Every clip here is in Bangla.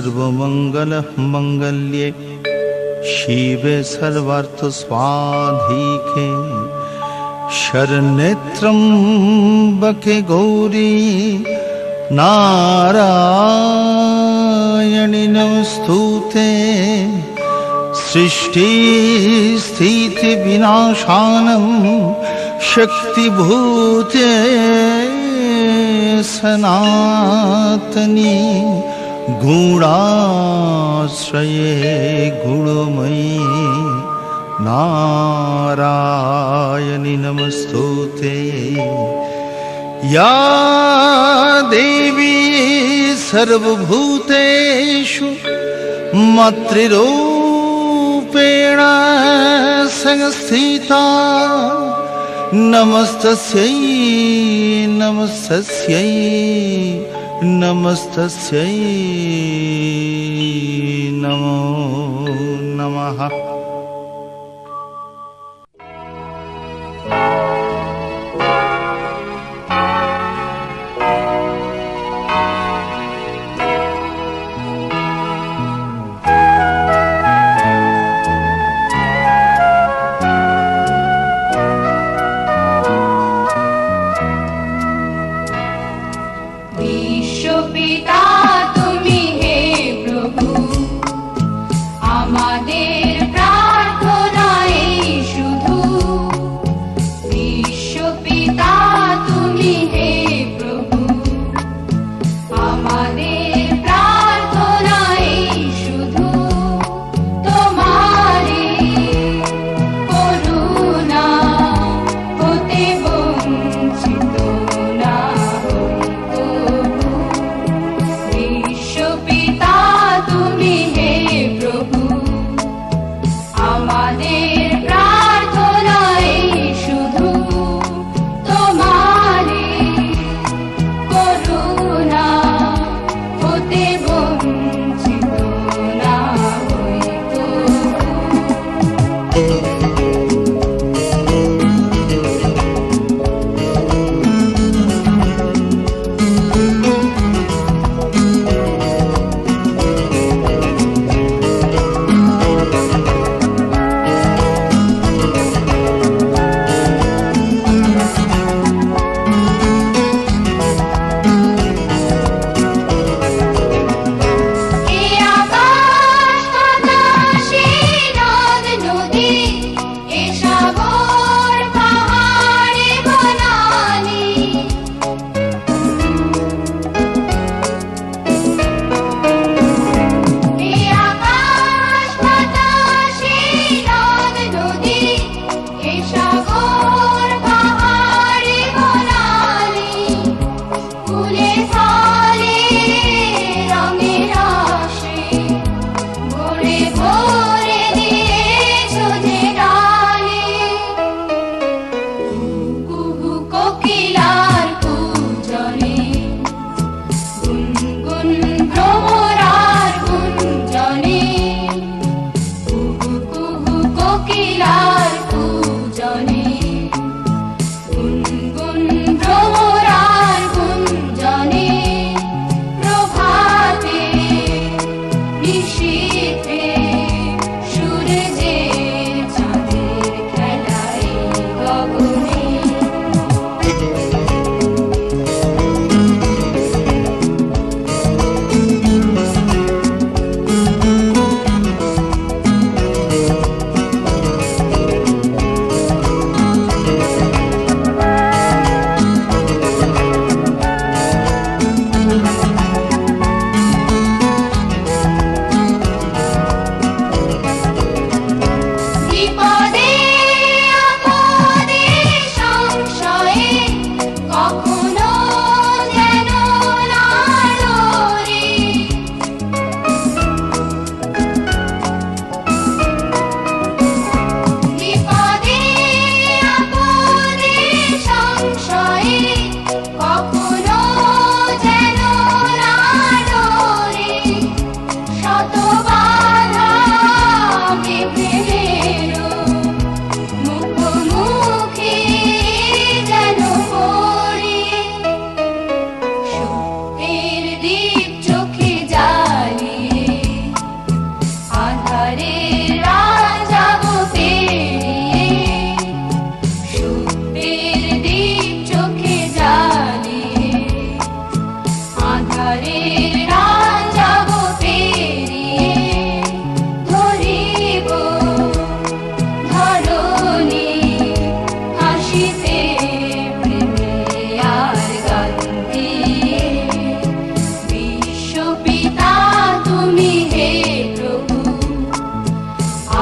सर्वमङ्गलः मङ्गल्ये शिवे सर्वार्थस्वाधीके स्वाधिके शरणेत्रम्बके गौरी नारायणिन स्तुते सृष्टि स्थितिविनाशानं शक्तिभूते सनातनी गुणाश्रये गुणमयी नारायणि नमस्तुते। या देवी सर्वभूतेषु मातृरूपेण संस्थिता। नमस्तस्यै नमस्तस्यै नमस्तस्यै। be Lupita.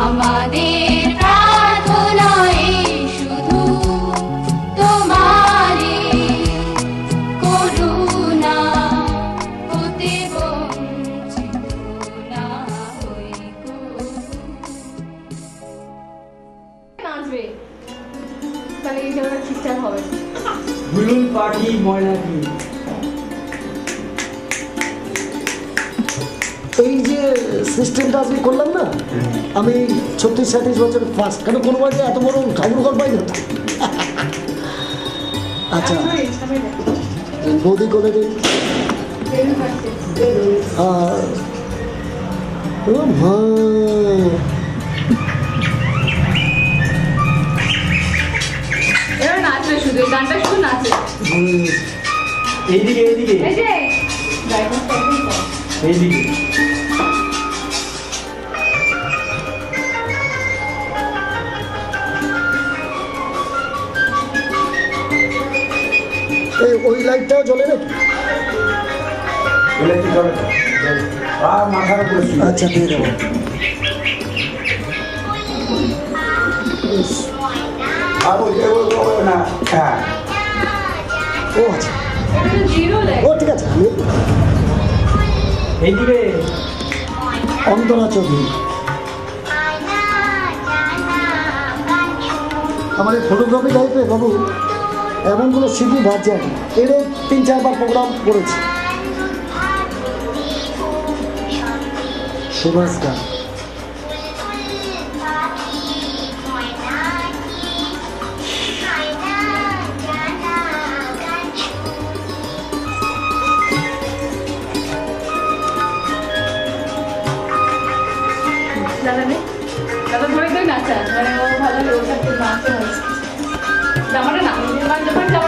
আমাদের শুধু তোমারে করুণা হতে বঞ্চিত না হই। তাহলে এই ঠিকঠাক হবে হুলুল পাখি ময়না এই যে সিস্টেমটা আজকে করলাম না আমি ছত্রিশ সাঁত্রিশ বছর ফার্স্ট কেন কোনো বাড়িতে এত বড় ঠাকুর ঘর পাই না? আচ্ছা। বৌদি করে দিন আর ও মা। এইদিকে এইদিকে। এইদিকে। আচ্ছা দিয়ে দেবো। না হ্যাঁ। ও আচ্ছা। ও ঠিক আছে আমি এইদিকে অন্তরা চৌধুরী আমার এই ফটোগ্রাফি টাইপে বাবু এমনগুলো স্মৃতি ভাবছে আমি এর তিন চারবার প্রোগ্রাম করেছি। সুভাষ গান মানে ও ভালো জামাটা নাম